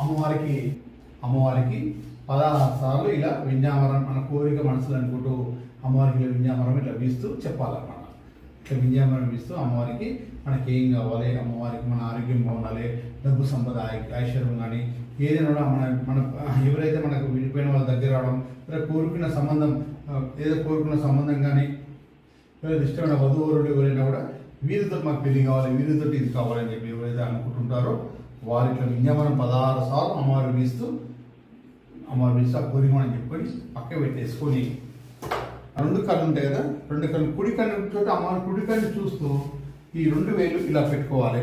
అమ్మవారికి అమ్మవారికి పదహారు సార్లు ఇలా వింజామరం మన కోరిక మనసులు అనుకుంటూ అమ్మవారికి ఇలా వింజామరం ఇట్లా వీస్తూ చెప్పాలన్నమాట. ఇట్లా వింజామరం వీస్తూ అమ్మవారికి మనకి ఏం కావాలి అమ్మవారికి మన ఆరోగ్యం బాగుండాలి డబ్బు సంపద ఐశ్వర్యం కానీ ఏదైనా కూడా మన మన ఎవరైతే మనకు విడిపోయిన వాళ్ళ దగ్గర రావడం లేదా కోరుకున్న సంబంధం ఏదో కోరుకున్న సంబంధం కానీ లేదా ఇష్టమైన వధువరుడు ఎవరైనా కూడా వీరితో మాకు పెళ్ళి కావాలి వీరితో ఇది కావాలని చెప్పి ఎవరైతే అనుకుంటుంటారో వారిట్లో ఇట్లా విజ్ఞాపనం పదహారు సార్లు అమ్మవారు వీస్తూ అమ్మవారు వీస్తూ ఆ కోరిక చెప్పుకొని పక్క పెట్టేసుకొని రెండు కళ్ళు ఉంటాయి కదా రెండు కళ్ళు కుడి కన్ను చోట అమ్మవారి కుడి కళ్ళు చూస్తూ ఈ రెండు వేలు ఇలా పెట్టుకోవాలి.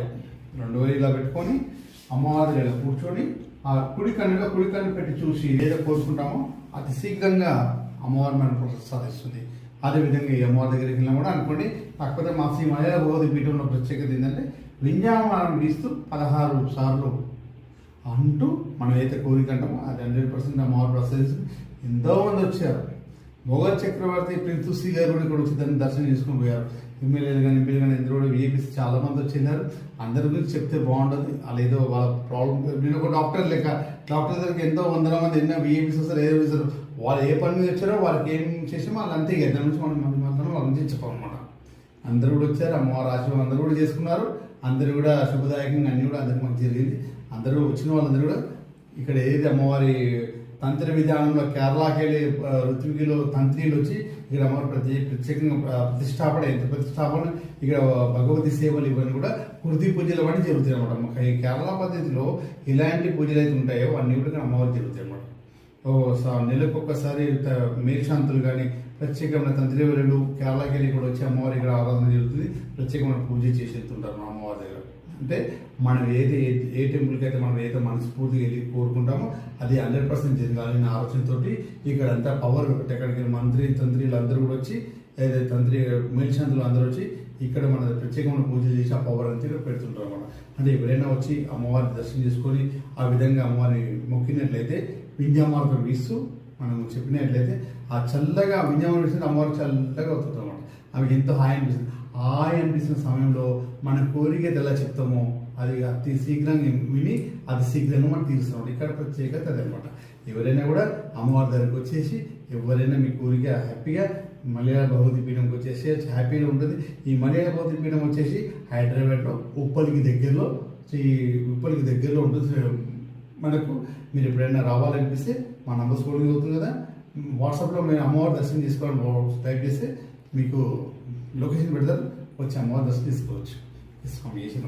రెండు వేలు ఇలా పెట్టుకొని అమ్మవారి ఇలా కూర్చొని ఆ కుడి కన్నుగా కుడి కన్ను పెట్టి చూసి ఏదో కోరుకుంటామో అతి శీఘ్రంగా అమ్మవారు మనకు ప్రసాదిస్తుంది. అదేవిధంగా ఈ అమ్మవారి దగ్గరికి వెళ్ళినా కూడా అనుకోండి కాకపోతే మా శ్రీ మహిళా భగవతి పీఠంలో ప్రత్యేకత ఏంటంటే వింజామనం వీస్తూ పదహారు సార్లు అంటూ మనం అయితే కోరిక అంటామో అది హండ్రెడ్ పర్సెంట్ అమ్మవారు ప్రసాదిస్తుంది ఎంతోమంది వచ్చారు. మొఘల్ చక్రవర్తి ప్రిన్తుసి గారు కూడా ఇక్కడ వచ్చి దాన్ని దర్శనం చేసుకుని పోయారు. ఎమ్మెల్యేలు కానీ ఎంపీలు కానీ ఇద్దరు కూడా విఏపీస్ చాలా మంది వచ్చినారు అందరి గురించి చెప్తే బాగుంటుంది. వాళ్ళు ఏదో వాళ్ళ ప్రాబ్లం నేను ఒక డాక్టర్ లెక్క. డాక్టర్ దగ్గరికి ఎంతో వందల మంది ఎన్నో విఏపీస్ వస్తారు ఏదో వస్తారు వాళ్ళు ఏ పని మీద వచ్చారో వాళ్ళకి ఏం చేసామో వాళ్ళు అంతే ఇక. నుంచి మనం మాత్రం వాళ్ళ నుంచి చెప్పాలన్నమాట. అందరూ కూడా వచ్చారు. అమ్మవారు ఆశీర్వాదం అందరూ కూడా చేసుకున్నారు. అందరూ కూడా శుభదాయకంగా అన్నీ కూడా అందరికి మంచి జరిగింది. అందరూ వచ్చిన వాళ్ళందరూ కూడా ఇక్కడ ఏది అమ్మవారి తంత్రి విధానంలో కేరళకి వెళ్ళి ఋత్వికిలో తంత్రిలు వచ్చి ఇక్కడ అమ్మవారి ప్రతి ప్రత్యేకంగా ప్రతిష్టాపన ఎంత ప్రతిష్టాపన ఇక్కడ భగవతి సేవలు ఇవన్నీ కూడా కృతి పూజలు అవన్నీ జరుగుతాయి అన్నమాట ఈ కేరళ పద్ధతిలో ఇలాంటి పూజలు అయితే ఉంటాయో అన్నీ కూడా ఇక్కడ అమ్మవారు జరుగుతాయి అన్నమాట ఓ స- నెలకు ఒక్కసారి త- మేల్శాంతులు కానీ ప్రత్యేకమైన తంత్రివరులు కేరళకి వెళ్ళి కూడా వచ్చి అమ్మవారి ఇక్కడ ఆరాధన జరుగుతుంది. ప్రత్యేకమైన పూజ చేసేస్తుంటారు మా అమ్మవారి దగ్గర. అంటే మనం ఏది ఏ- టెంపుల్కి అయితే మనం ఏదైతే మనస్ఫూర్తిగా వెళ్ళి కోరుకుంటామో అది హండ్రెడ్ పర్సెంట్ జరగాలనే ఆలోచనతోటి ఇక్కడ అంతా పవర్ ఎక్కడికి మంత్రి తంత్రిలు అందరూ కూడా వచ్చి ఏదైతే తంత్రి మేల్శాంతులు అందరూ వచ్చి ఇక్కడ మన ప్రత్యేకమైన పూజ చేసి ఆ పవర్ అంతా ఇక్కడ పెడుతుంటారు అన్నమాట అంటే ఎవరైనా వచ్చి అమ్మవారిని దర్శనం చేసుకొని ఆ విధంగా అమ్మవారిని మొక్కినట్లయితే వింజామార్గం వీస్తూ మనం చెప్పినట్లయితే ఆ చల్లగా వింజామార్గం వీస్తే అమ్మవారు చల్లగా అవుతుంది అనమాట అవి ఎంతో హాయి అనిపిస్తుంది. హాయ్ అనిపిస్తున్న సమయంలో మన కోరిక ఎలా చెప్తామో అది అతి శీఘ్రంగా విని అది శీఘ్రంగా మనం తీరుస్తాం ఇక్కడ ప్రత్యేకత అదనమాట. ఎవరైనా కూడా అమ్మవారి దగ్గరకు వచ్చేసి ఎవరైనా మీ కోరిక హ్యాపీగా మలయాళ భగవతి పీఠంకి వచ్చేసి హ్యాపీగా ఉంటుంది. ఈ మలయాళ భౌతి పీఠం వచ్చేసి హైదరాబాద్లో ఉప్పలికి దగ్గరలో ఈ ఉప్పలికి దగ్గరలో ఉంటుంది. మనకు మీరు ఎప్పుడైనా రావాలనిపిస్తే మా నంబర్ స్కూలింగ్ అవుతుంది కదా. వాట్సాప్లో మీరు అమ్మవారి దర్శనం తీసుకోవాలని టైప్ చేస్తే మీకు లొకేషన్ పెడతారు వచ్చి అమ్మవారి దర్శనం తీసుకోవచ్చు స్వామి చేసిన